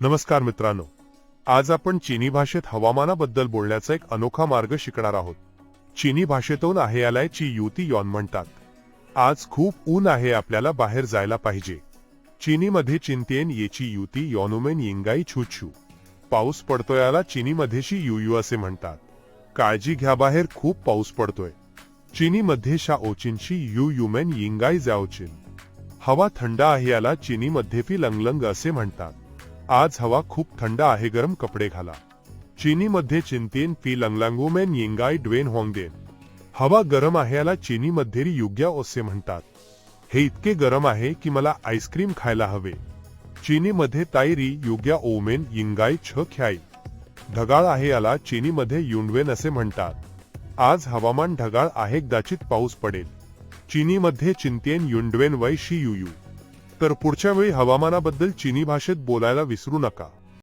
नमस्कार मित्रांनो. आज आपण चीनी भाषेत हवामानाबद्दल बोलण्याचा एक अनोखा मार्ग शिकणार आहोत. चीनी भाषेतून आहे याला ची युती यॉन म्हणतात. आज खूप ऊन आहे आपल्याला बाहेर जायला पाहिजे. चीनीमध्ये चिंतेन येची युती यॉनुमेन यिंगाई छुछू. पाऊस पडतोय याला चीनीमध्येशी युयू असे म्हणतात. काळजी घ्या बाहेर खूप पाऊस पडतोय. चीनीमध्ये शा ओचिनशी यू युमेन यिंगाई जाओचिन. हवा थंड आहे याला चीनीमध्ये फी लंगलंग असे म्हणतात. आज हवा खूप थंड आहे गरम कपडे घाला. चीनीमध्ये चिंतेन फी लंगलांगुमेन येंगाई ड्वेन होंगदेन. हवा गरम आहे याला चीनीमध्ये री युग्या असे म्हणतात. हे इतके गरम आहे की मला आईस्क्रीम खायला हवे. चीनीमध्ये तायरी युग्या ओमेन यिंगाई छ ख्याई. ढगाळ आहे याला चीनीमध्ये युंडवेन असे म्हणतात. आज हवामान ढगाळ आहे कदाचित पाऊस पडेल. चीनीमध्ये चिंतेन युंडवेन वै शी युयू तर पुढच्या वेळी हवामानाबद्दल चिनी भाषेत बोलायला विसरू नका.